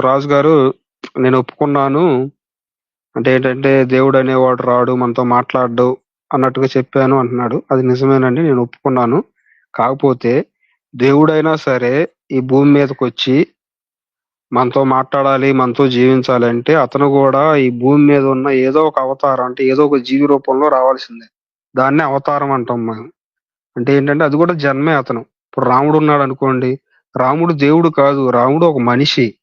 రాజు గారు నేను ఒప్పుకున్నాను. అంటే ఏంటంటే దేవుడు అనేవాడు రాడు మనతో మాట్లాడు అన్నట్టుగా చెప్పాను అంటున్నాడు. అది నిజమేనండి నేను ఒప్పుకున్నాను. కాకపోతే దేవుడైనా సరే ఈ భూమి మీదకి వచ్చి మనతో మాట్లాడాలి మనతో జీవించాలి అంటే అతను కూడా ఈ భూమి మీద ఉన్న ఏదో ఒక అవతారం అంటే ఏదో ఒక జీవి రూపంలో రావాల్సిందే. దాన్నే అవతారం అంటాం మనం. అంటే ఏంటంటే అది కూడా జన్మే అతను. ఇప్పుడు రాముడు ఉన్నాడు అనుకోండి రాముడు దేవుడు కాదు. రాముడు ఒక మనిషి.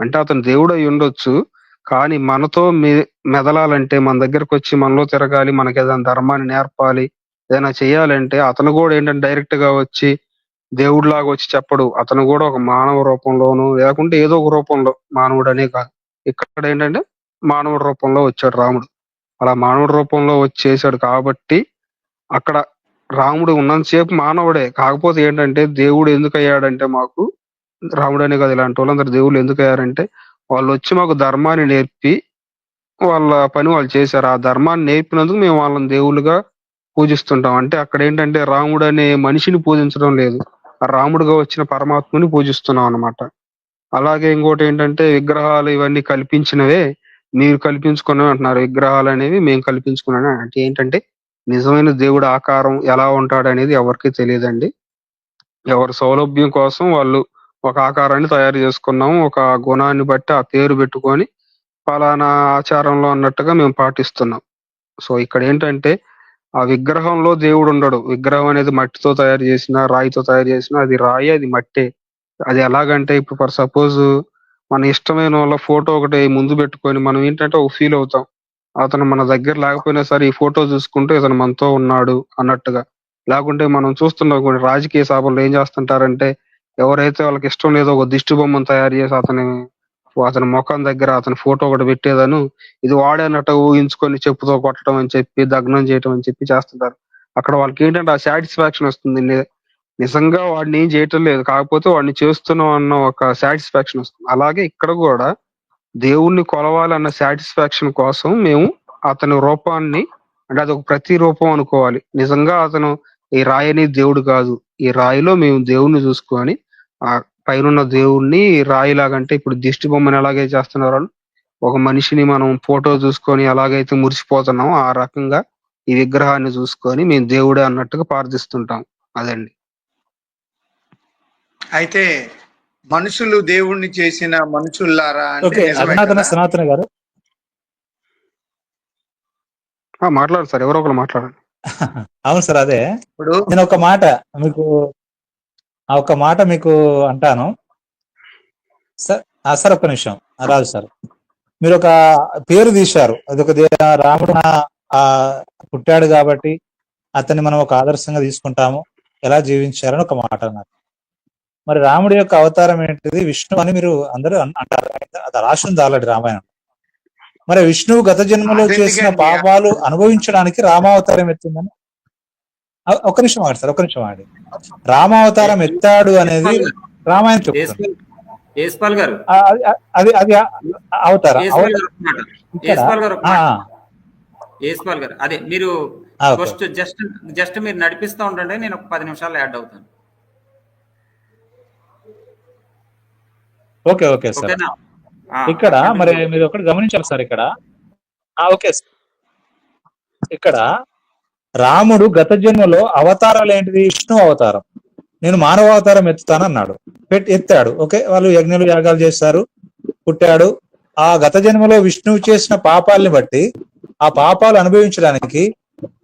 అంటే అతను దేవుడు అయి ఉండొచ్చు కానీ మనతో మె- మెదలాలంటే మన దగ్గరకు వచ్చి మనలో తిరగాలి మనకి ఏదైనా ధర్మాన్ని నేర్పాలి ఏదైనా చేయాలంటే అతను కూడా ఏంటంటే డైరెక్ట్గా వచ్చి దేవుడిలాగా వచ్చి చెప్పడు. అతను కూడా ఒక మానవ రూపంలోను లేకుంటే ఏదో ఒక రూపంలో మానవుడు అనే కాదు. ఇక్కడ ఏంటంటే మానవుడి రూపంలో వచ్చాడు రాముడు. అలా మానవుడి రూపంలో వచ్చేసాడు కాబట్టి అక్కడ రాముడు ఉన్నంతసేపు మానవుడే. కాకపోతే ఏంటంటే దేవుడు ఎందుకు అయ్యాడంటే మాకు రాముడు అనే కాదు ఇలాంటి వాళ్ళందరూ దేవుళ్ళు ఎందుకు అయ్యారంటే వాళ్ళు వచ్చి మాకు ధర్మాన్ని నేర్పి వాళ్ళ పని వాళ్ళు చేశారు. ఆ ధర్మాన్ని నేర్పినందుకు మేము వాళ్ళని దేవుళ్ళుగా పూజిస్తుంటాం. అంటే అక్కడ ఏంటంటే రాముడు అనే మనిషిని పూజించడం లేదు. ఆ రాముడుగా వచ్చిన పరమాత్మని పూజిస్తున్నాం అన్నమాట. అలాగే ఇంకోటి ఏంటంటే విగ్రహాలు ఇవన్నీ కల్పించినవే మీరు కల్పించుకున్నవి అంటున్నారు. విగ్రహాలు అనేవి మేము కల్పించుకున్నాం అంటే ఏంటంటే నిజమైన దేవుడు ఆకారం ఎలా ఉంటాడు అనేది ఎవరికి తెలియదండి. ఎవరి సౌలభ్యం కోసం వాళ్ళు ఒక ఆకారాన్ని తయారు చేసుకున్నాము. ఒక గుణాన్ని బట్టి ఆ పేరు పెట్టుకొని ఫలానా ఆచారంలో అన్నట్టుగా మేము పాటిస్తున్నాం. సో ఇక్కడ ఏంటంటే ఆ విగ్రహంలో దేవుడు ఉండడు. విగ్రహం అనేది మట్టితో తయారు చేసిన రాయితో తయారు చేసిన అది రాయి అది మట్టే. అది ఎలాగంటే ఇప్పుడు ఫర్ సపోజ్ మన ఇష్టమైన వాళ్ళ ఫోటో ఒకటి ముందు పెట్టుకొని మనం ఏంటంటే ఒక ఫీల్ అవుతాం. అతను మన దగ్గర లేకపోయినా సరే ఈ ఫోటో చూసుకుంటే ఇతను మనతో ఉన్నాడు అన్నట్టుగా. లేకుంటే మనం చూస్తున్నాం కొన్ని రాజకీయ సభల్లో ఏం చేస్తుంటారంటే ఎవరైతే వాళ్ళకి ఇష్టం లేదో ఒక దిష్టి బొమ్మను తయారు చేసి అతని అతని ముఖం దగ్గర అతని ఫోటో ఒకటి పెట్టేదను. ఇది వాడేనట్టు ఊహించుకొని చెప్పుతో కొట్టడం అని చెప్పి దగ్నం చేయటం అని చెప్పి చేస్తుంటారు. అక్కడ వాళ్ళకి ఏంటంటే ఆ సాటిస్ఫాక్షన్ వస్తుంది. నిజంగా వాడిని ఏం చేయటం లేదు. కాకపోతే వాడిని చేస్తున్నాం అన్న ఒక సాటిస్ఫాక్షన్ వస్తుంది. అలాగే ఇక్కడ కూడా దేవుణ్ణి కొలవాలన్న సాటిస్ఫాక్షన్ కోసం మేము అతని రూపాన్ని అంటే అది ఒక ప్రతి రూపం అనుకోవాలి. నిజంగా అతను ఈ రాయి అనేది దేవుడు కాదు. ఈ రాయిలో మేము దేవుణ్ణి చూసుకొని ఆ పైన దేవుణ్ణి రాయి లాగంటే ఇప్పుడు దిష్టి బొమ్మని ఎలాగే చేస్తున్నారు ఒక మనిషిని మనం ఫోటో చూసుకొని ఎలాగైతే మురిసిపోతున్నామో ఆ రకంగా ఈ విగ్రహాన్ని చూసుకొని మేము దేవుడే అన్నట్టుగా ప్రార్థిస్తుంటాం. అదండి. అయితే మనుషులు దేవుణ్ణి చేసిన మనుషుల్లారా? సనాతన గారు. ఆ, మాట్లాడు సార్ ఎవరో ఒకరు మాట్లాడండి. అవును సార్ అదే. ఇప్పుడు నేను ఒక మాట మీకు ఆ ఒక మాట మీకు అంటాను. సార్ సార్ ఒక్క నిమిషం. రాజు సార్. మీరు ఒక పేరు తీశారు. అది ఒక దే- రాముడు పుట్టాడు కాబట్టి అతన్ని మనం ఒక ఆదర్శంగా తీసుకుంటాము. ఎలా జీవించారని ఒక మాట అన్నారు. మరి రాముడి యొక్క అవతారం ఏంటిది? విష్ణు అని మీరు అందరూ అంటారు. అది రాసి ఉంది ఆల్రెడీ రామాయణం. మరి విష్ణువు గత జన్మలో? చేసిన పాపాలు అనుభవించడానికి రామావతారం ఎత్తిందని ఒక్క నిమిషం ఆడు సార్ ఒక్క నిమిషం ఆడి రామావతారం ఎత్తాడు అనేది రామాయణం యేసుపాల్ గారు అది అది అవతారం. యేసుపాల్ గారు ఒక ఒక అదే మీరు. ఫస్ట్ జస్ట్ జస్ట్ మీరు నడిపిస్తూ ఉండండి నేను ఒక పది నిమిషాలు యాడ్ అవుతాను. Okay okay sir. ఇక్కడ. మరి మీరు ఒకటి గమనించాలి సార్ ఇక్కడ. Okay sir. ఇక్కడ రాముడు గత జన్మలో అవతారాలు ఏంటిది? విష్ణు అవతారం. నేను మానవ అవతారం ఎత్తుతాను అన్నాడు ఎత్తాడు. ఓకే? వాళ్ళు యజ్ఞలు యాగాలు చేస్తారు. పుట్టాడు. ఆ గత జన్మలో విష్ణువు చేసిన పాపాలని బట్టి ఆ పాపాలు అనుభవించడానికి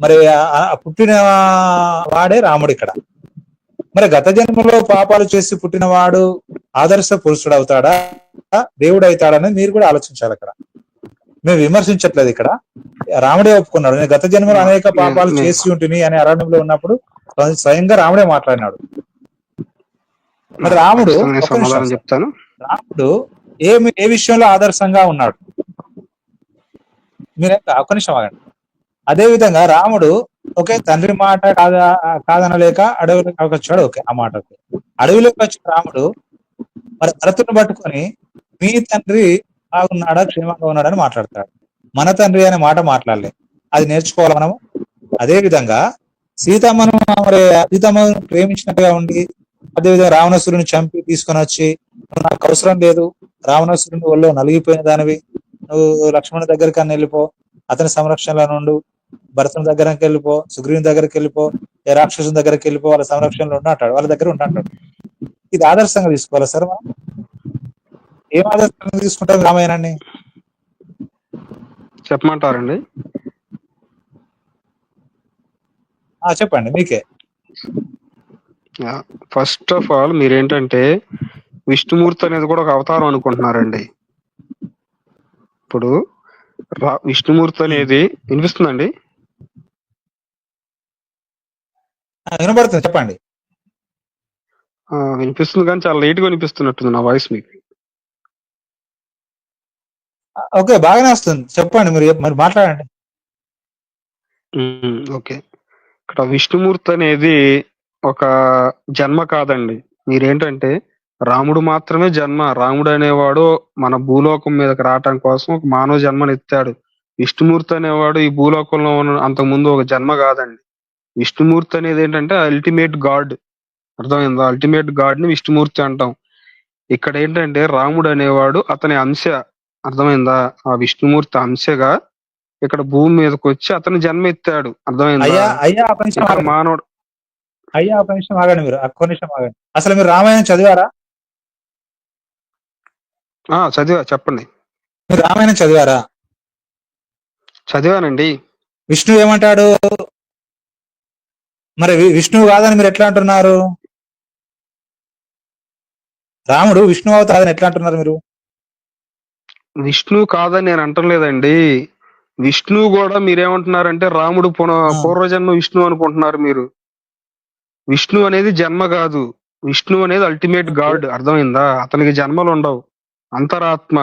మరి ఆ- పుట్టిన వాడే రాముడు ఇక్కడ. మరి గత జన్మలో పాపాలు చేసి పుట్టినవాడు ఆదర్శ పురుషుడు అవుతాడా దేవుడు అవుతాడని మీరు కూడా ఆలోచించాలి అక్కడ. మేము విమర్శించట్లేదు ఇక్కడ. రాముడే ఒప్పుకున్నాడు. నేను గత జన్మలో అనేక పాపాలు చేసి ఉంటుంది అని అరణ్యంలో ఉన్నప్పుడు స్వయంగా రాముడే మాట్లాడినాడు. మరి రాముడు. చెప్తాను. రాముడు ఏ ఏ విషయంలో ఆదర్శంగా ఉన్నాడు? మీరు ఒక్క నిమిషం ఆగండి. అదే విధంగా రాముడు ఓకే తండ్రి మాట కాద కాదనలేక అడవిలోకి వచ్చాడు. ఓకే ఆ మాట అడవిలోకి వచ్చిన రాముడు మరి భరతుని పట్టుకొని మీ తండ్రి బాగున్నాడా క్షేమంగా ఉన్నాడని మాట్లాడతాడు. మన తండ్రి అనే మాట మాట్లాడలే. అది నేర్చుకోవాలి మనము? అదే విధంగా సీతమ్మను మరి సీతమ్మను ప్రేమించినట్టుగా ఉండి అదేవిధంగా రావణాసురుని చంపి తీసుకొని వచ్చి నాకు అవసరం లేదు. రావణాసురుని వల్ల నలిగిపోయిన దానివి. నువ్వు లక్ష్మణుని దగ్గరికి అని వెళ్ళిపో అతని సంరక్షణలో నుండు భరతుని దగ్గరకి వెళ్ళిపో సుగ్రీవుని దగ్గరికి వెళ్ళిపో ఏ రాక్షసుని దగ్గరికి వెళ్ళిపో వాళ్ళ సంరక్షణలో ఉంటాడు అంటాడు. వాళ్ళ దగ్గర ఉంటాడు అంటాడు. ఇది ఆదర్శంగా తీసుకోవాలా సార్ మనం? ఏం ఆదర్శంగా తీసుకుంటాం రామాయణాన్ని? చెప్పమంటారండి? చెప్పండి మీకే. ఫస్ట్ ఆఫ్ ఆల్ మీరేంటంటే విష్ణుమూర్తి అనేది కూడా ఒక అవతారం అనుకుంటున్నారండి. ఇప్పుడు రా- విష్ణుమూర్తి అనేది వినిపిస్తుందండి? ఆ, వినబడుతుంది చెప్పండి. వినిపిస్తుంది కానీ చాలా లేట్గా వినిపిస్తున్నట్టుంది నా వాయిస్ మీకు. ఓకే బాగానే వస్తుంది. చెప్పండి మీరు మరి మాట్లాడండి. ఓకే. ఇక్కడ విష్ణుమూర్తి అనేది ఒక జన్మ కాదండి. మీరేంటంటే రాముడు మాత్రమే జన్మ. రాముడు అనేవాడు మన భూలోకం మీదకి రావటం కోసం ఒక మానవ జన్మను ఎత్తాడు. విష్ణుమూర్తి అనేవాడు ఈ భూలోకంలో ఉన్న అంతకు ముందు ఒక జన్మ కాదండి. విష్ణుమూర్తి అనేది ఏంటంటే అల్టిమేట్ గాడ్ అర్థమైందా? అల్టిమేట్ గాడ్ని విష్ణుమూర్తి అంటాం. ఇక్కడ ఏంటంటే రాముడు అనేవాడు అతని అంశ అర్థమైందా? ఆ విష్ణుమూర్తి అంశగా ఇక్కడ భూమి మీదకి వచ్చి అతను జన్మ ఎత్తాడు అర్థమైందా అయ్యా. మానవుడు అయ్యా ఒక నిమిషం ఆగండి మీరు. ఒక్క నిమిషం ఆగండి. అసలు మీరు రామాయణం చదివారా? ఆ చదివా చెప్పండి. మీరు రామాయణం చదివారా? చదివానండి. విష్ణు ఏమంటాడు? మరి విష్ణువు కాదని మీరు ఎట్లా అంటున్నారు? రాముడు విష్ణు అవతారని ఎట్లా అంటున్నారు మీరు? విష్ణు కాదని నేను అంటలేదండి. విష్ణు కూడా మీరేమంటున్నారంటే రాముడు పున. పూర్వజన్మ విష్ణు అనుకుంటున్నారు మీరు. విష్ణు అనేది జన్మ కాదు. విష్ణు అనేది అల్టిమేట్ గాడ్. అర్థమైందా? అతనికి జన్మలు ఉండవు అంతరాత్మ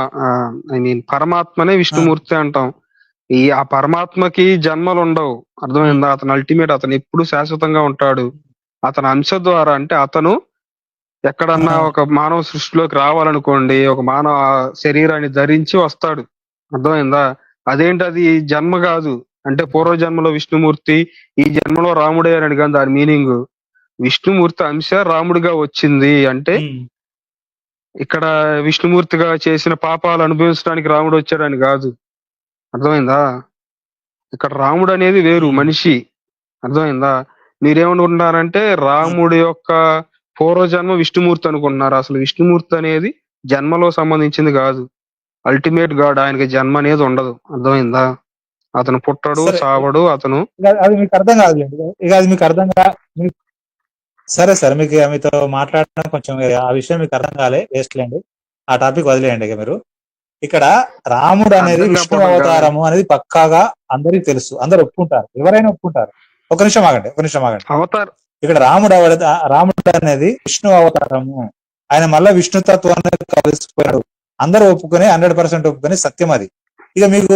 ఐ మీన్ పరమాత్మనే విష్ణుమూర్తి అంటాం. ఈ ఆ పరమాత్మకి జన్మలు ఉండవు అర్థమైందా అతను అల్టిమేట్ అతను ఎప్పుడు శాశ్వతంగా ఉంటాడు. అతని అంశ ద్వారా అంటే అతను ఎక్కడన్నా. ఒక మానవ సృష్టిలోకి రావాలనుకోండి ఒక మానవ శరీరాన్ని ధరించి వస్తాడు. అర్థమైందా? అదేంటి అది జన్మ కాదు. అంటే పూర్వ జన్మలో విష్ణుమూర్తి ఈ జన్మలో రాముడే అని కానీ దాని మీనింగ్. విష్ణుమూర్తి అంశ రాముడిగా వచ్చింది అంటే. ఇక్కడ విష్ణుమూర్తిగా చేసిన పాపాలు అనుభవించడానికి రాముడు వచ్చాడని కాదు. అర్థమైందా? ఇక్కడ రాముడు అనేది వేరు. మనిషి. అర్థమైందా? మీరేమనుకుంటున్నారంటే రాముడి యొక్క పూర్వజన్మ విష్ణుమూర్తి అనుకుంటున్నారు. అసలు విష్ణుమూర్తి అనేది జన్మలో సంబంధించింది కాదు. అల్టిమేట్ గాడ్ ఆయనకి జన్మ అనేది ఉండదు. అర్థమైందా? అతను పుట్టడు సరే. చావడు అతను అది మీకు అర్థం కాదులేండి ఇక అది మీకు అర్థం కా సరే సరే. మీకు మీతో మాట్లాడడం కొంచెం ఆ విషయం మీకు అర్థం కాలే. వేస్ట్ లేండి. ఆ టాపిక్ వదిలేయండి ఇక మీరు. ఇక్కడ రాముడు అనేది విష్ణు అవతారము అనేది పక్కాగా అందరికీ తెలుసు. అందరు ఒప్పుకుంటారు. ఎవరైనా ఒప్పుకుంటారు. ఒక నిమిషం ఆగండి. ఒక నిమిషం ఆగండి. అవతార్ ఇక్కడ రాముడు అవడ- రాముడు అనేది విష్ణు అవతారము. ఆయన మళ్ళా విష్ణు తత్వాన్ని కలిసిపోయాడు. అందరూ ఒప్పుకొని హండ్రెడ్ పర్సెంట్ ఒప్పుకొని సత్యం అది. ఇక మీకు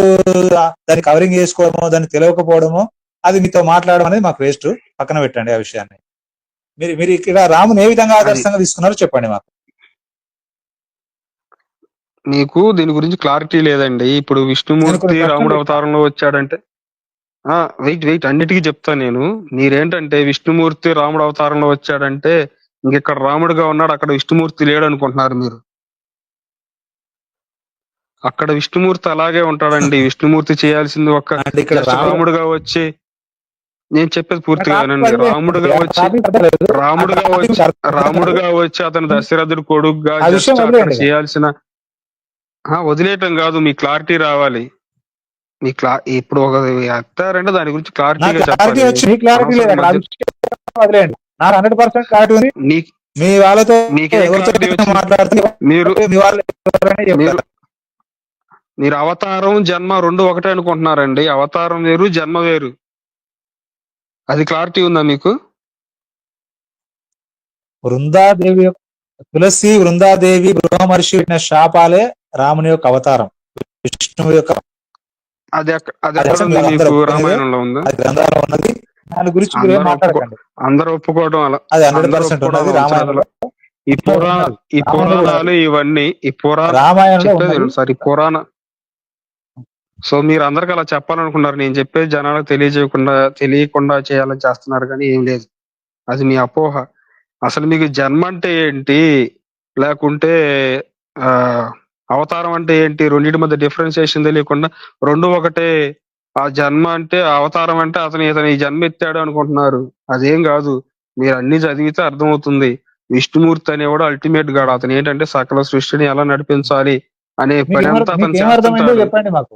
దాన్ని కవరింగ్ చేసుకోవడమో దాన్ని తెలియకపోవడమో అది మీతో మాట్లాడడం అనేది మాకు వేస్ట్ పక్కన పెట్టండి ఆ విషయాన్ని. మీరు మీరు ఇక్కడ రాముని ఏ విధంగా ఆదర్శంగా తీసుకున్నారో చెప్పండి మాకు. మీకు దీని గురించి క్లారిటీ లేదండి. ఇప్పుడు విష్ణుమూర్తి రాముడు అవతారంలో వచ్చాడంటే వెయిట్ వెయిట్. అన్నిటికీ చెప్తా నేను. మీరేంటంటే విష్ణుమూర్తి రాముడు అవతారంలో వచ్చాడంటే ఇంకెక్కడ రాముడుగా ఉన్నాడు అక్కడ విష్ణుమూర్తి లేడు అనుకుంటున్నారు మీరు. అక్కడ విష్ణుమూర్తి అలాగే ఉంటాడండి. విష్ణుమూర్తి చేయాల్సింది రాముడు- రాముడుగా వచ్చి నేను చెప్పేది పూర్తిగా రాముడుగా వచ్చి. రాముడుగా వచ్చి. రాముడుగా వచ్చి అతను దశరథుడు కొడుకుగా. చేయాల్సిన ఆ, వదిలేయటం కాదు. మీ క్లారిటీ రావాలి. మీ క్లా ఇప్పుడు ఒక ఎత్తారంటే దాని గురించి క్లారిటీ చెప్పాలి. వచ్చి మీ క్లారిటీ వదిలేయండి. నాకు హండ్రెడ్ పర్సెంట్ క్లారిటీ ఉంది. మీ వాళ్ళతో వచ్చింది? మీరు మీరు అవతారం జన్మ రెండు ఒకటే అనుకుంటున్నారండి. అవతారం వేరు జన్మ వేరు. అది క్లారిటీ ఉందా మీకు? వృందాదేవి తులసి వృందాదేవి బృహమర్షి పెట్టిన శాపాలే రాముని యొక్క అవతారం. విష్ణువు యొక్క అది అది మీకు. రామాయణంలో ఉందా? గ్రంథాల్లో ఉన్నది. దాని గురించి మీరు అందరూ మాట్లాడకండి. అందరూ ఒప్పుకోవడం అలా అది హండ్రెడ్ అందరూ పర్సెంట్ ఒప్పుకోవడం ఉన్నది అవసరం రామాయణంలో. ఈ పురాణ ఈ పురాణాలు ఇవన్నీ ఈ పురాణ రామాయణంలో సార్ పురాణ సో మీరు అందరికి అలా చెప్పాలనుకున్నారు. నేను చెప్పేది జనాలకు తెలియజేయకుండా తెలియకుండా చేయాలని చేస్తున్నారు కానీ ఏం లేదు. అది మీ అపోహ. అసలు మీకు జన్మ అంటే ఏంటి? లేకుంటే ఆ అవతారం అంటే ఏంటి? రెండింటి మధ్య డిఫరెన్సియేషన్ తెలియకుండా రెండు ఒకటే. ఆ జన్మ అంటే అవతారం అంటే అతను ఇతను ఈ జన్మ ఎత్తాడు అనుకుంటున్నారు. అదేం కాదు. మీరు అన్ని చదివితే అర్థమవుతుంది. విష్ణుమూర్తి అనేవాడు అల్టిమేట్ గాడు. అతను ఏంటంటే సకల సృష్టిని ఎలా నడిపించాలి అనే పని అంతా అతను చెప్పండి మాకు.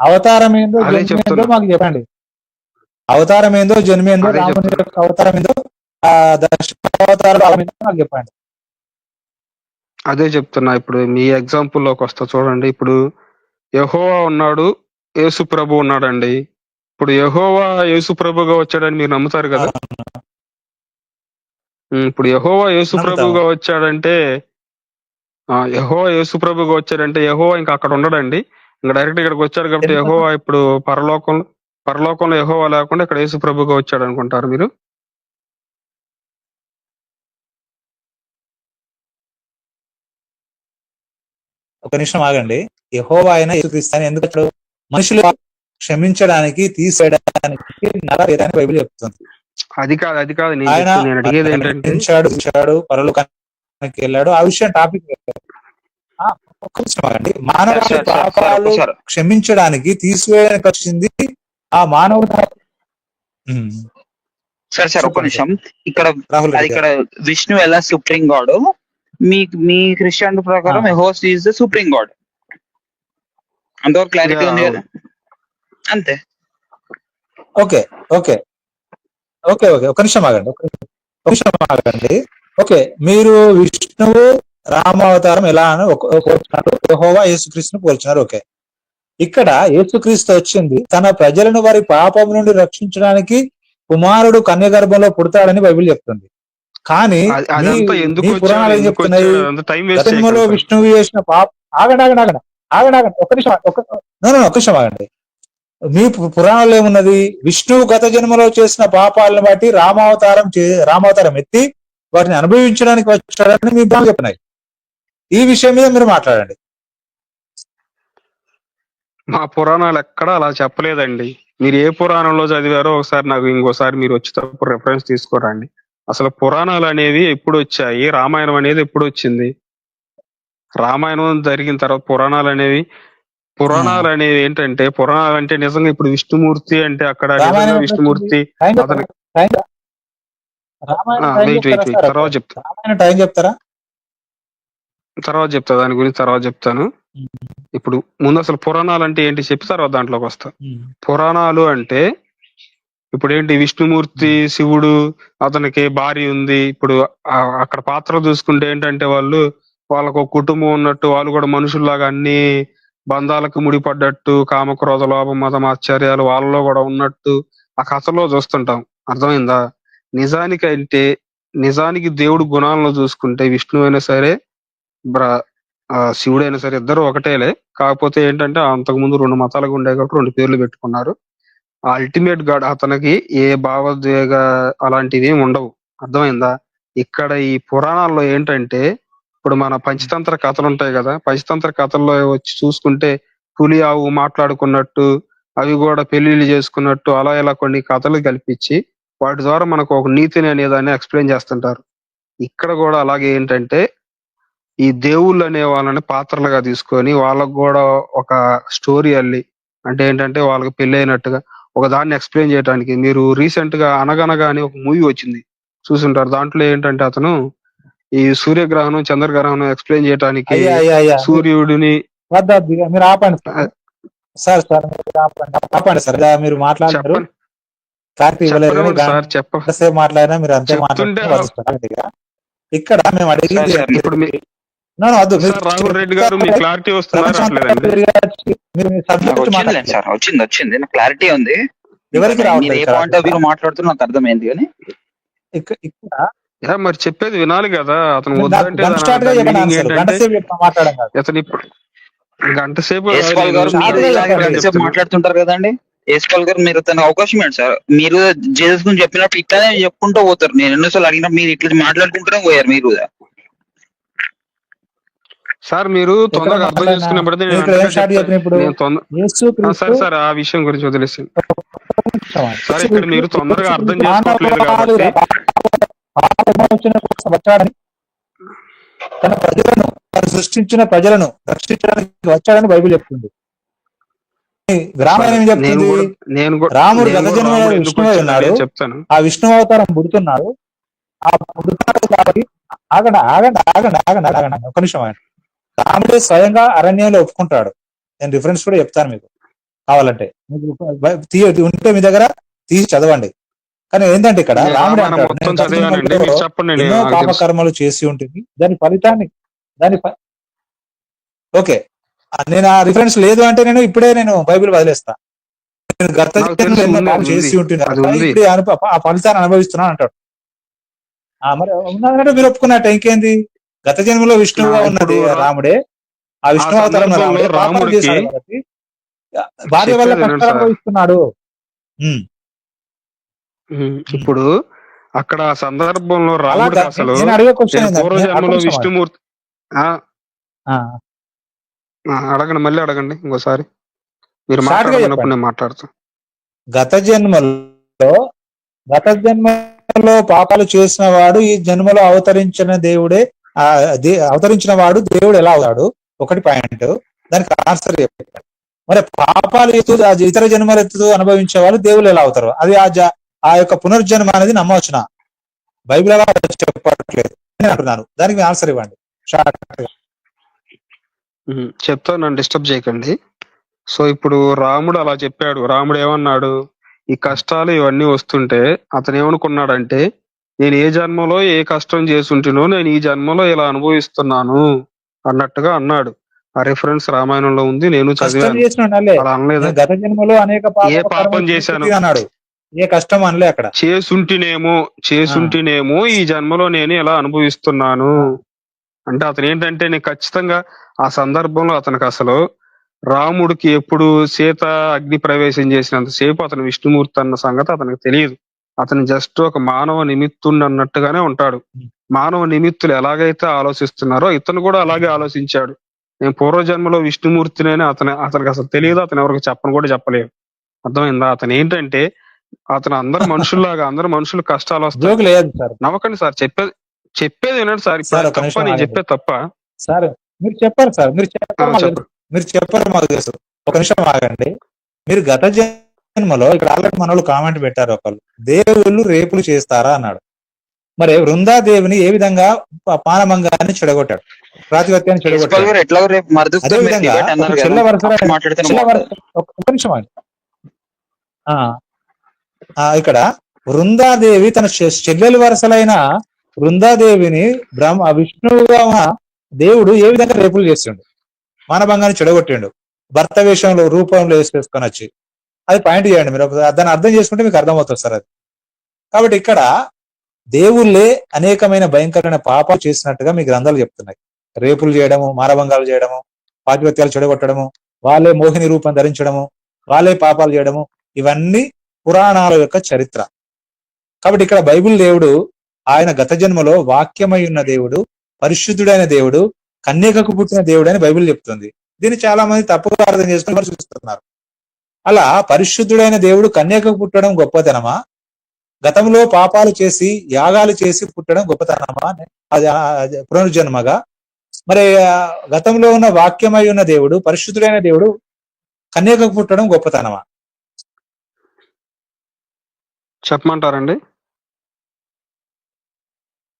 అవతారం ఏందో అదే. మాకు చెప్పండి. అవతారం ఏందో జన్మ అవతారం ఏందో మాకు చెప్పండి. అదే చెప్తున్నా ఇప్పుడు మీ ఎగ్జాంపుల్లోకి వస్తా చూడండి. ఇప్పుడు యహోవా ఉన్నాడు యేసు ప్రభు ఉన్నాడండి. ఇప్పుడు యహోవా యేసు ప్రభుగా వచ్చాడని మీరు నమ్ముతారు కదా? ఇప్పుడు యహోవా యేసు. ప్రభుగా వచ్చాడంటే యెహోవా యేసు ప్రభుగా వచ్చాడంటే యహోవా ఇంకా అక్కడ ఉండడండి. ఇంకా డైరెక్ట్ ఇక్కడికి వచ్చాడు కాబట్టి? యహోవా ఇప్పుడు పరలోకంలో పరలోకంలో యహోవా లేకుండా ఇక్కడ యేసు ప్రభుగా వచ్చాడు అనుకుంటారు మీరు? ఒక నిమిషం ఆగండి. యహోవా అయినా యేసుక్రీస్తు అని ఎందుకు వచ్చాడు? మనుషులు క్షమించడానికి తీసేయడానికి నరవేరని బైబిల్ చెప్తుంది. అది కాదు అది కాదు ఆయన క్షమించాడు ఇచ్చాడు పరలోకానికి వెళ్ళాడు. ఆ విషయం టాపిక్ ఒక్క నిమిషం ఆగండి. మానవ పాపాలు క్షమించడానికి తీసివేయడానికి వచ్చింది ఆ మానవుడు ఉమ్, సార్ సార్ ఒక్క నిమిషం. ఇక్కడ ఇక్కడ విష్ణు ఎలా సుప్రీం గాడ్? మీ మీ క్రిస్టియన్ ప్రకారం. Host is the supreme god అంతవరకు క్లారిటీ ఉంది కదా? అంతే. Okay okay. Okay okay. ఒక నిమిషం ఆగండి ఒక నిమిషం. ఆగండి. ఓకే మీరు విష్ణువు రామావతారం ఎలా అని పోల్చినారు యెహోవా యేసుక్రీస్తును పోల్చినారు ఓకే. ఇక్కడ యేసుక్రీస్తు వచ్చింది. తన ప్రజలను వారి పాపం నుండి రక్షించడానికి కుమారుడు కన్య గర్భంలో పుడతాడని బైబిల్ చెప్తుంది. కానీ పురాణాలు ఏం చెప్తున్నాయి? గతంలో విష్ణువు చేసిన పాప ఆగండి ఆగండి ఆగండి ఆగండి ఆగండి. ఒక్క నిమిషం ఒక ఒక్క నిమిషం ఆగండి. మీ పురాణంలో ఏమున్నది? విష్ణువు గత జన్మలో చేసిన పాపాలను బట్టి రామావతారం చే- రామావతారం ఎత్తి వాటిని అనుభవించడానికి వచ్చాడని మీ బాగా చెప్పినాయి ఈ విషయం మీద మీరు మాట్లాడండి. మా పురాణాలు ఎక్కడా అలా చెప్పలేదండి. మీరు ఏ పురాణంలో చదివారో ఒకసారి నాకు ఇంకోసారి మీరు వచ్చేటప్పుడు రెఫరెన్స్ తీసుకోరండి. అసలు పురాణాలు అనేవి ఎప్పుడు వచ్చాయి రామాయణం అనేది ఎప్పుడు వచ్చింది రామాయణం జరిగిన తర్వాత పురాణాలు అనేవి పురాణాలు అనేవి ఏంటంటే పురాణాలు అంటే నిజంగా ఇప్పుడు విష్ణుమూర్తి అంటే అక్కడ నిజంగా విష్ణుమూర్తి వెయిట్ వెయిట్ వెయిట్? తర్వాత చెప్తా. తర్వాత చెప్తా దాని గురించి తర్వాత చెప్తాను. ఇప్పుడు ముందు అసలు పురాణాలు అంటే ఏంటి? చెప్పి తర్వాత దాంట్లోకి వస్తా పురాణాలు అంటే ఇప్పుడు ఏంటి విష్ణుమూర్తి శివుడు అతనికి భార్య ఉంది. ఇప్పుడు అక్కడ పాత్ర చూసుకుంటే ఏంటంటే వాళ్ళు వాళ్ళకు కుటుంబం ఉన్నట్టు వాళ్ళు కూడా మనుషుల్లాగా అన్ని బంధాలకు ముడిపడ్డట్టు కామక్రోధ లోభం మతం ఆశ్చర్యాలు వాళ్ళలో కూడా ఉన్నట్టు ఆ కథలో చూస్తుంటాం. అర్థమైందా? నిజానికి అంటే నిజానికి దేవుడు గుణాలను చూసుకుంటే విష్ణు అయినా సరే బ్ర శివుడైనా సరే ఇద్దరు ఒకటేలే. కాకపోతే ఏంటంటే అంతకు ముందు రెండు మతాలుగా ఉండే కాబట్టి రెండు పేర్లు పెట్టుకున్నారు. అల్టిమేట్ గాడ్ అతనికి ఏ భావోద్వేగ అలాంటివి ఏమి ఉండవు. అర్థమైందా? ఇక్కడ ఈ పురాణాల్లో ఏంటంటే ఇప్పుడు మన పంచతంత్ర కథలు ఉంటాయి కదా పంచతంత్ర కథల్లో వచ్చి చూసుకుంటే పులి ఆవు మాట్లాడుకున్నట్టు అవి కూడా పెళ్ళిళ్ళు చేసుకున్నట్టు అలా ఇలా కొన్ని కథలు కల్పించి వాటి ద్వారా మనకు ఒక నీతిని అనేదాన్ని ఎక్స్ప్లెయిన్ చేస్తుంటారు. ఇక్కడ కూడా అలాగే ఏంటంటే ఈ దేవుళ్ళు అనే వాళ్ళని పాత్రలుగా తీసుకొని వాళ్ళకు కూడా ఒక స్టోరీ అల్లి అంటే ఏంటంటే వాళ్ళకి పెళ్ళి అయినట్టుగా ఒక దాన్ని ఎక్స్ప్లెయిన్ చేయడానికి మీరు రీసెంట్గా అనగనగా అని ఒక మూవీ వచ్చింది. చూసుంటారు. దాంట్లో ఏంటంటే అతను ఈ సూర్యగ్రహణం చంద్రగ్రహణం ఎక్స్ప్లెయిన్ చేయడానికి సూర్యుడిని మీరు ఆపండి. సార్. సార్ ఆపండి. సార్. మీరు మాట్లాడారు మాట్లాడినా మీరు అంతే మాట్లాడుతున్నారు ఇక్కడ మేము అడిగింది ఇప్పుడు రాహుల్ రెడ్డి గారు మీ క్లారిటీ మాట్లాడండి. సార్ వచ్చింది వచ్చింది నాకు క్లారిటీ ఉంది. ఎవరికి ఏ? పాయింట్ ఆఫ్ వ్యూ మాట్లాడుతున్నా నాకు అర్థమైంది కానీ. ఇక్కడ మరి చెప్పేది వినాలి కదా. అతను వద్దంటే ఇతను ఇప్పుడు గంట సేపు మాట్లాడుతుంటారు కదండి. ఏస్పాల్ గారు మీరు తన అవకాశం ఏంటి సార్. మీరు జేసస్ గురించి చెప్పినప్పుడు ఇట్లానే చెప్పుకుంటూ పోతారు. నేను ఎన్నోసార్లు అడిగినా మీరు ఇట్లా మాట్లాడుకుంటూనే పోయారు మీరు. సార్ మీరు తొందరగా అర్థం? చేసుకున్నప్పుడు సరే సార్ ఆ విషయం గురించి వదిలేసింది సార్ ఇక్కడ మీరు తొందరగా అర్థం చేసుకోవట్లేదు కాబట్టి వచ్చాడని తన ప్రజలను తను సృష్టించిన ప్రజలను రక్షించడానికి వచ్చాడని బైబిల్ చెప్తుంది. రామాయణం నేను చెప్తుంది? రాముడు నేను గత కూడా జన్మలో రాముడు ఎందుకు విష్ణువై ఉన్నాడు. చెప్తాను. ఆ విష్ణు అవతారం పుడుతున్నాడు. ఆ పుడుతున్నాడు కాబట్టి ఆగండి ఆగండి ఆగండి ఆగండి ఆగండి ఒక నిమిషం ఆగండి. రాముడే స్వయంగా అరణ్యంలో ఒప్పుకుంటాడు. నేను రిఫరెన్స్ కూడా చెప్తాను మీకు. కావాలంటే. మీకు ఉంటే మీ దగ్గర తీసి చదవండి. కానీ ఏంటంటే ఇక్కడ రాముడు ఎన్నో. పాపకర్మలు చేసి ఉంటుంది. దాని ఫలితాన్ని దాని ఓకే. నేను ఆ రిఫరెన్స్ లేదు అంటే నేను ఇప్పుడే నేను బైబిల్ వదిలేస్తా. నేను గత. చేసి ఉంటుంది. ఆ ఫలితాన్ని అనుభవిస్తున్నాను అంటాడు. మరి మీరు ఒప్పుకున్నట్టు. ఇంకేంది? గత జన్మలో విష్ణువుగా ఉన్నది రాముడే. ఆ విష్ణు అవతారంలో సందర్భంలో రాముడే రాముడికి భార్య వల్ల కష్టాలు. అనుభవిస్తున్నాడు. ఉమ్, ఇప్పుడు అక్కడ ఆ సందర్భంలో గా- అసలు పూర్వజన్మలో విష్ణుమూర్తి అడగండి మళ్ళీ అడగండి ఇంకోసారి. మీరు మాట్లాడమన్నప్పుడు. నేను మాట్లాడతాను గత జన్మలో గత జన్మలో పాపాలు చేసిన వాడు ఈ జన్మలో అవతరించిన దేవుడే ఆ దే- అవతరించిన వాడు దేవుడు ఎలా అవుతాడు? ఒకటి పాయింట్. దానికి ఆన్సర్ చెప్పాడు మరి పాపాలు ఎత్తు ఇతర జన్మలు ఎత్తు అనుభవించే వాళ్ళు దేవుళ్ళు ఎలా అవుతారు? అది ఆ జ- ఆ యొక్క పునర్జన్మ అనేది నమ్మవచ్చున? బైబిల్ అలా చెప్పట్లేదు. నేను అంటున్నాను దానికి ఆన్సర్ ఇవ్వండి. షార్ట్ చెప్తాను నన్ను డిస్టర్బ్ చేయకండి. సో ఇప్పుడు రాముడు అలా చెప్పాడు. రాముడు ఏమన్నాడు? ఈ కష్టాలు ఇవన్నీ వస్తుంటే అతను ఏమనుకున్నాడంటే నేను ఏ జన్మలో ఏ కష్టం చేసుంటునో నేను ఈ జన్మలో ఇలా అనుభవిస్తున్నాను అన్నట్టుగా అన్నాడు. ఆ రిఫరెన్స్ రామాయణంలో ఉంది. నేను గత జన్మలో అనేక పాప ఏ పాపం చేశాను? అన్నాడు. ఏ కష్టం అనలే అక్కడ. చేసుంటినేమో చేసుంటినేమో ఈ జన్మలో నేను ఇలా అనుభవిస్తున్నాను? అంటే అతను ఏంటంటే నేను ఖచ్చితంగా ఆ సందర్భంలో అతనికి అసలు రాముడికి ఎప్పుడు సీత అగ్ని ప్రవేశం చేసినంత సేపు అతను విష్ణుమూర్తి అన్న సంగతి అతనికి తెలియదు. అతను జస్ట్ ఒక మానవ నిమిత్తుండి అన్నట్టుగానే ఉంటాడు. మానవ నిమిత్తులు ఎలాగైతే ఆలోచిస్తున్నారో ఇతను కూడా అలాగే ఆలోచించాడు. నేను పూర్వజన్మలో విష్ణుమూర్తిని అతను అతనికి అసలు తెలియదు అతను ఎవరికి చెప్పను కూడా చెప్పలేదు. అర్థమైందా? అతను ఏంటంటే అతను అందరు మనుషుల్లాగా అందరు మనుషులు కష్టాలు వస్తాయి. లేదు సార్. నవ్వకండి సార్ చెప్పేది చెప్పేది వినండి సార్. తప్ప నేను. చెప్పేది తప్ప. సార్ మీరు చెప్పారు సార్ మీరు చెప్పారు. మీరు చెప్పారు మాకు తెలుసు. ఒక నిమిషం ఆగండి. మీరు గత జన్మలో ఇక్కడ ఆల్రెడీ మన వాళ్ళు కామెంట్ పెట్టారు ఒకళ్ళు. దేవుళ్ళు రేపులు చేస్తారా? అన్నాడు. మరి వృందాదేవిని ఏ విధంగా పానమంగాన్ని చెడగొట్టాడు? ప్రాతిపత్యాన్ని చెడగొట్టాడు? అదే విధంగా చెల్ల వరుస చెల్ల వరుస ఒక నిమిషం ఇక్కడ వృందాదేవి తన చెల్లెలు వరుసలైన వృందాదేవిని బ్రహ్మ విష్ణువుగా ఉన్న దేవుడు ఏ విధంగా రేపులు చేస్తుండు? మానభంగాన్ని చెడగొట్టిండు. భర్త వేషంలో రూపంలో వేసుకొని వచ్చి అది పాయింట్ చేయండి మీరు. దాన్ని అర్థం చేసుకుంటే మీకు అర్థమవుతుంది సార్ అది. కాబట్టి ఇక్కడ దేవుళ్ళే అనేకమైన భయంకరమైన పాపాలు చేసినట్టుగా మీ గ్రంథాలు చెప్తున్నాయి. రేపులు చేయడము మానభంగాలు చేయడము పాతిపత్యాలు చెడగొట్టడము వాళ్ళే మోహిని రూపం ధరించడము వాళ్ళే పాపాలు చేయడము ఇవన్నీ పురాణాల యొక్క చరిత్ర. కాబట్టి ఇక్కడ బైబిల్ దేవుడు ఆయన గత జన్మలో వాక్యమై ఉన్న దేవుడు పరిశుద్ధుడైన దేవుడు కన్యకకు పుట్టిన దేవుడు అని బైబిల్ చెప్తుంది. దీన్ని చాలా మంది తప్పుగా అర్థం చేసుకుని చూస్తున్నారు అలా పరిశుద్ధుడైన దేవుడు కన్యకకు పుట్టడం గొప్పతనమా? గతంలో పాపాలు చేసి యాగాలు చేసి పుట్టడం గొప్పతనమా? అది పునర్జన్మగా. మరి గతంలో ఉన్న వాక్యమై ఉన్న దేవుడు పరిశుద్ధుడైన దేవుడు కన్యకకు పుట్టడం గొప్పతనమా? చెప్పమంటారండి?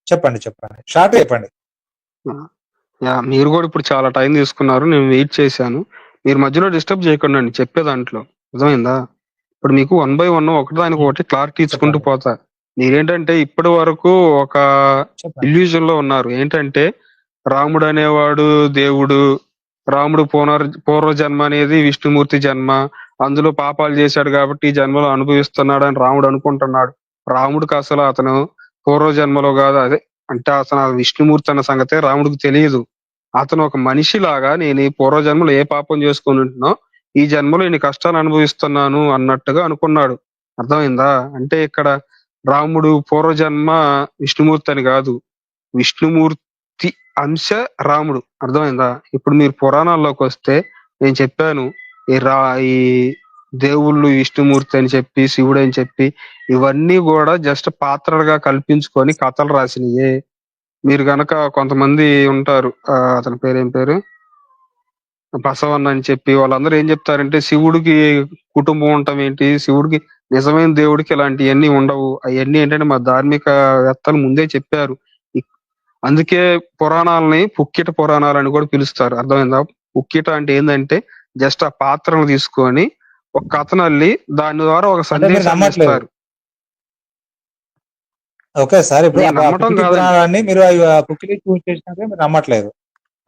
చెప్పండి చెప్పండి. షార్ట్ చెప్పండి. మీరు కూడా ఇప్పుడు చాలా టైం తీసుకున్నారు నేను వెయిట్ చేశాను. మీరు మధ్యలో డిస్టర్బ్ చేయకండి అండి చెప్పే దాంట్లో. అర్థమైందా? ఇప్పుడు మీకు వన్ బై వన్ ఒకటి దానికి ఒకటి క్లారిటీ ఇచ్చుకుంటూ. పోతా. మీరేంటంటే ఇప్పటి వరకు ఒక ఇల్యూజన్లో ఉన్నారు. ఏంటంటే రాముడు అనేవాడు దేవుడు రాముడు పునర్ పూర్వ జన్మ అనేది విష్ణుమూర్తి జన్మ అందులో పాపాలు చేశాడు కాబట్టి ఈ జన్మలో అనుభవిస్తున్నాడు అని రాముడు అనుకుంటున్నాడు. రాముడికి అసలు అతను పూర్వ జన్మలో కాదు అదే అంటే అతను విష్ణుమూర్తి అన్న సంగతే రాముడికి తెలియదు. అతను ఒక మనిషిలాగా నేను ఈ పూర్వ జన్మలో ఏ పాపం చేసుకుని ఉంటున్నా ఈ జన్మలో ఇన్ని కష్టాలు అనుభవిస్తున్నాను అన్నట్టుగా అనుకున్నాడు. అర్థమైందా? అంటే ఇక్కడ రాముడు పూర్వజన్మ విష్ణుమూర్తి అని కాదు. విష్ణుమూర్తి అంశ రాముడు. అర్థమైందా? ఇప్పుడు మీరు పురాణాల్లోకి వస్తే నేను చెప్పాను ఈ రా ఈ దేవుళ్ళు విష్ణుమూర్తి అని చెప్పి శివుడు అని చెప్పి ఇవన్నీ కూడా జస్ట్ పాత్రలుగా కల్పించుకొని కథలు రాసినయే. మీరు గనక కొంతమంది ఉంటారు అతని పేరు ఏం పేరు? బసవన్న అని చెప్పి వాళ్ళందరూ ఏం చెప్తారంటే శివుడికి కుటుంబం ఉండటం ఏంటి? శివుడికి నిజమైన దేవుడికి ఇలాంటివన్నీ ఉండవు. అవన్నీ ఏంటంటే మా ధార్మిక వేత్తలు ముందే చెప్పారు. అందుకే పురాణాలని పుక్కిట పురాణాలు అని కూడా పిలుస్తారు. అర్థమైందా? పుక్కిట అంటే ఏంటంటే జస్ట్ ఆ పాత్రను తీసుకొని ఒక కథను అల్లి దాని ద్వారా ఒక సందేశం. ఇస్తారు. ఓకే సార్ ఇప్పుడు మీరు పుక్కిలి చూసి నమ్మట్లేదు.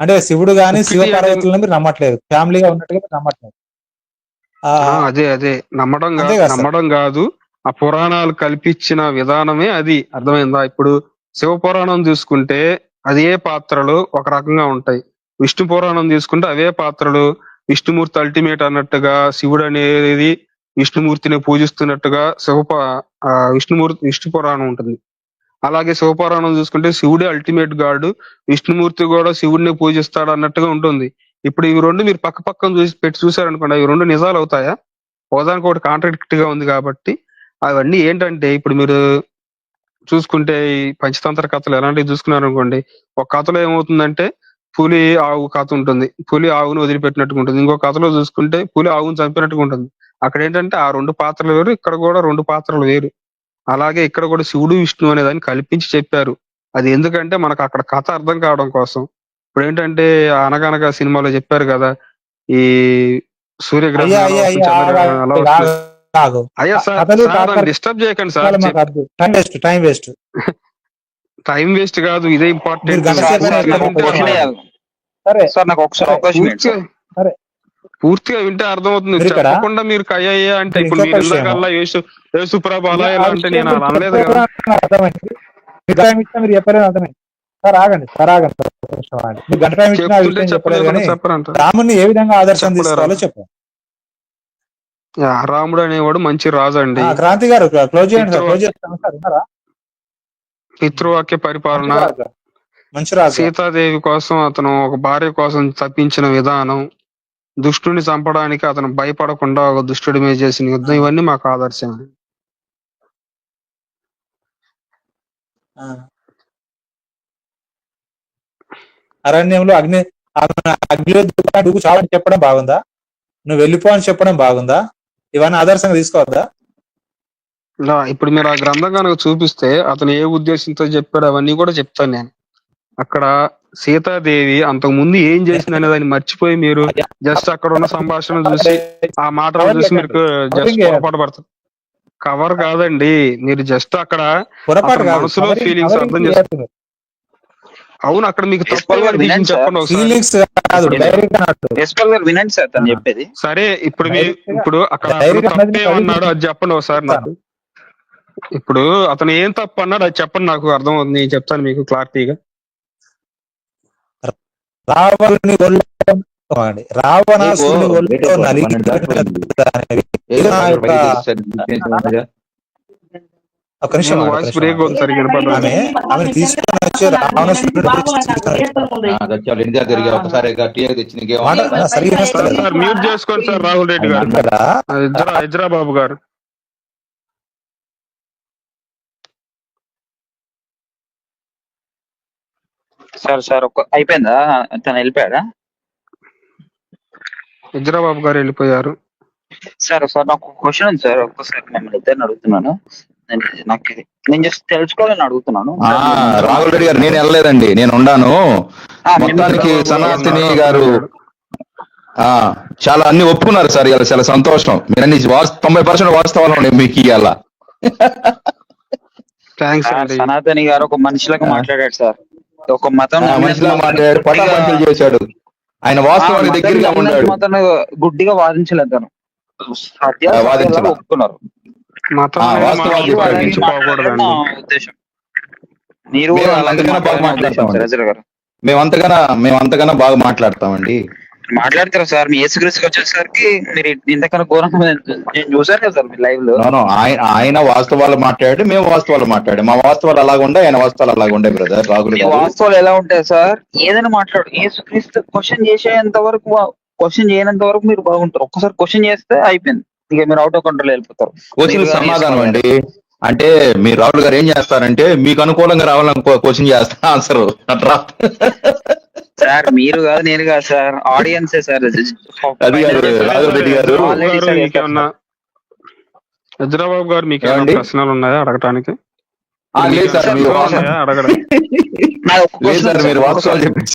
అంటే శివుడు గాని శివ పార్వతులను మీరు నమ్మట్లేదు. ఫ్యామిలీగా ఉన్నట్టుగా మీరు నమ్మట్లేదు. అదే అదే. నమ్మడం కాదు. నమ్మడం కాదు. ఆ పురాణాలు కల్పించిన విధానమే అది. అర్థమైందా? ఇప్పుడు శివ పురాణం తీసుకుంటే అదే పాత్రలు ఒక రకంగా ఉంటాయి. విష్ణు పురాణం తీసుకుంటే అవే పాత్రలు. విష్ణుమూర్తి అల్టిమేట్ అన్నట్టుగా శివుడు అనేది విష్ణుమూర్తిని పూజిస్తున్నట్టుగా శివ విష్ణుమూర్తి విష్ణు పురాణం ఉంటుంది. అలాగే శివపురాణం చూసుకుంటే శివుడే అల్టిమేట్ గాడు విష్ణుమూర్తి కూడా శివుడిని పూజిస్తాడు అన్నట్టుగా ఉంటుంది. ఇప్పుడు ఇవి రెండు మీరు పక్క పక్కన చూసి పెట్టి చూసారనుకోండి ఇవి రెండు నిజాలు అవుతాయా? ఒకదానికి ఒకటి కాంట్రాడిక్ట్గా ఉంది కాబట్టి. అవన్నీ ఏంటంటే ఇప్పుడు మీరు చూసుకుంటే ఈ పంచతంత్ర కథలు ఎలాంటివి చూసుకున్నారు అనుకోండి ఒక కథలో ఏమవుతుందంటే పులి ఆవు కథ ఉంటుంది. పులి ఆవును వదిలిపెట్టినట్టుగా ఉంటుంది. ఇంకో కథలో చూసుకుంటే పులి ఆవును చంపినట్టుగా ఉంటుంది. అక్కడ ఏంటంటే ఆ రెండు పాత్రలు వేరు ఇక్కడ కూడా రెండు పాత్రలు వేరు. అలాగే ఇక్కడ కూడా శివుడు విష్ణు అనే దాన్ని కల్పించి చెప్పారు. అది ఎందుకంటే మనకు అక్కడ కథ అర్థం కావడం కోసం. ఇప్పుడు ఏంటంటే అనగనగా సినిమాలో చెప్పారు కదా ఈ సూర్యగ్రహణం అయ్యా సార్ డిస్టర్బ్ చేయకండి sir. Time waste time waste time waste కాదు ఇదే ఇంపార్టెంట్ సార్, సార్, నాకు ఒకసారి సార్. పూర్తిగా వింటే అర్థమవుతుంది. చెప్పకుండా మీరు కయ్యయ్యా అంటే ఇప్పుడు మీరు. ఇందాకల్లా యేసు అలా ఇలా అంటే నేను అనలేదు కదా. చెప్పారని అర్థమైంది. మీరు టైం ఇచ్చినా మీరు చెప్పారని అర్థమైంది. సార్ ఆగండి సార్ ఆగండి సార్ ఒక్క నిమిషం ఆగండి. మీరు గంట టైం ఇచ్చినా ఆ చెప్తుంటే విషయం చెప్పలేదు చెప్పలేదు కానీ చెప్పరంట. రాముని ఏ విధంగా ఆదర్శం చెప్పలేరు. తీసుకోవాలో చెప్పండి. యా, రాముడు అనేవాడు మంచి రాజు అండి. క్రాంతి గారు క్లోజ్ చేయండి సార్ ఇంట్లో- క్లోజ్ చేస్తాను సార్ ఉన్నారా పితృవాక్య పరిపాలన. మంచి రాజు సీతాదేవి కోసం అతను ఒక భార్య కోసం తప్పించిన విధానం. దుష్టుని చంపడానికి అతను భయపడకుండా ఒక దుష్టుడి మీద చేసిన యుద్ధం ఇవన్నీ మాకు ఆదర్శం. అరణ్యంలో అగ్ని ఆమె అగ్నిలో దూకు- చావని చెప్పడం బాగుందా? నువ్వు వెళ్ళిపో అని చెప్పడం బాగుందా? ఇవన్నీ ఆదర్శంగా తీసుకోవద్దా? ఇప్పుడు మీరు ఆ గ్రంథం కనుక చూపిస్తే అతను ఏ ఉద్దేశంతో చెప్పాడు అవన్నీ కూడా చెప్తాను నేను. అక్కడ సీతాదేవి అంతకు ముందు ఏం చేసింది అనే దాన్ని మర్చిపోయి మీరు జస్ట్ అక్కడ ఉన్న సంభాషణ చూసి ఆ మాటలు చూసి మీరు జస్ట్ పొరపాటు పడతారు కవర్ కాదండి మీరు జస్ట్ అక్కడ మనసులో feelings అర్థం చేసుకో- అవును అక్కడ మీకు చెప్పండి ఫీలింగ్స్ వినండి సార్ తను చెప్పేది. సరే ఇప్పుడు ఇప్పుడు అక్కడ తప్పేమన్నాడు అది చెప్పండి ఒకసారి నాకు. ఇప్పుడు అతను ఏం తప్పు అన్నాడు అది చెప్పండి నాకు అర్థం అవుతుంది నేను చెప్తాను మీకు క్లారిటీగా రావణుని ఒళ్ళో అండి. రావణాసుని నీకు ఒళ్ళో బయటకు నలిగి పన్నెండు దాకా ఉంది. దానివి. ఏ ఇది నా సార్ యొక్క- బయటికి తీస్తాడు, తీసుకెళ్ళిపోతాడుగా. ఒక్క నిమిషం. ఆమె ఆమె తీసుకొని వచ్చి రావణాసురుడు సరిగ్గా మ్యూట్ చేసుకోండి సార్ రాహుల్ రెడ్డి గారు. ఇక్కడ ఆ, ఇజ్రా ఇజ్రా బాబు గారు. సార్ సార్ ఒక్క అయిపోయిందా? తను వెళ్ళిపోయాడా? ఇజ్రా బాబు గారు వెళ్ళిపోయారు. సార్ సార్ నాకు క్వశ్చన్ ఉంది సార్ ఒక్కసారి మిమ్మల్ని ఇద్దరిని అడుగుతున్నాను. నేను నాకు ఇది నేను జస్ట్ తెలుసుకోవాలని అడుగుతున్నాను. ఆ, రాహుల్ రెడ్డి గారు నేను వెళ్ళలేదండి నేను ఆ, మీరు- మొత్తానికి సనాతిని గారు ఆ చాలా అన్ని ఒప్పుకున్నారు సార్ ఇలా చాలా సంతోషం. మీరు అన్ని వాస్- తొంభై పర్సెంట్ వాస్తవాలు ఉన్నాయి మీకు ఇవాళ. థ్యాంక్స్ సార్, అండి. సనాతని గారు ఒక మనిషిలాగా మాట్లాడాడు సార్. ఒక మతం మాట్లాడాడు పటాపంచలు చేశాడు. ఆయన వాస్తవానికి దగ్గరగా ఉన్నాడు మతం గుడ్డిగా వాదించలేదు తను. ఒప్పుకున్నారు. మీరు అంతకన్నా బాగా గారు మేము అంతకన్నా మేము అంతకన్నా బాగా మాట్లాడతామండి. మాట్లాడతారు సార్? మీ యేసుక్రీస్తుకి వచ్చేసరికి మీరు ఇంతకన్నా ఘోరంగా నేను చూసాను కదా సార్ మీ లైవ్లో. ఆయన ఆయన వాస్తవాలు మాట్లాడాడు మేము వాస్తవాలు మాట్లాడాడు మా వాస్తవాలు అలాగ ఉండే ఆయన వాస్తవాలు అలాగ ఉండే బ్రదర్. రాగులు మీ వాస్తవాలు ఎలా ఉంటాయి సార్? ఏదైనా మాట్లాడు. యేసుక్రీస్తు క్వశ్చన్ చేసేంత వరకు క్వశ్చన్ చేయనంత వరకు మీరు బాగుంటారు. ఒక్కసారి క్వశ్చన్ చేస్తే అయిపోయింది. ఇక మీరు అవుట్ ఆఫ్ కంట్రోల్ వెళ్ళిపోతారు. క్వశ్చన్ సమాధానం. అండి. అంటే మీరు రాహుల్ గారు ఏం చేస్తారంటే మీకు అనుకూలంగా రావాలని క్వశ్చన్ చేస్తా ఆన్సర్ సార్ మీరు కాదు నేను కాదు సార్. ఆడియన్సే సార్ అది కాదు, గారు. Already గారు మీకేమన్నా మీకు ఏమైనా? ప్రశ్నలు ఉన్నాయా అడగటానికి? లేదు సార్ మీరు. వాస్తవాలు చెప్పేసి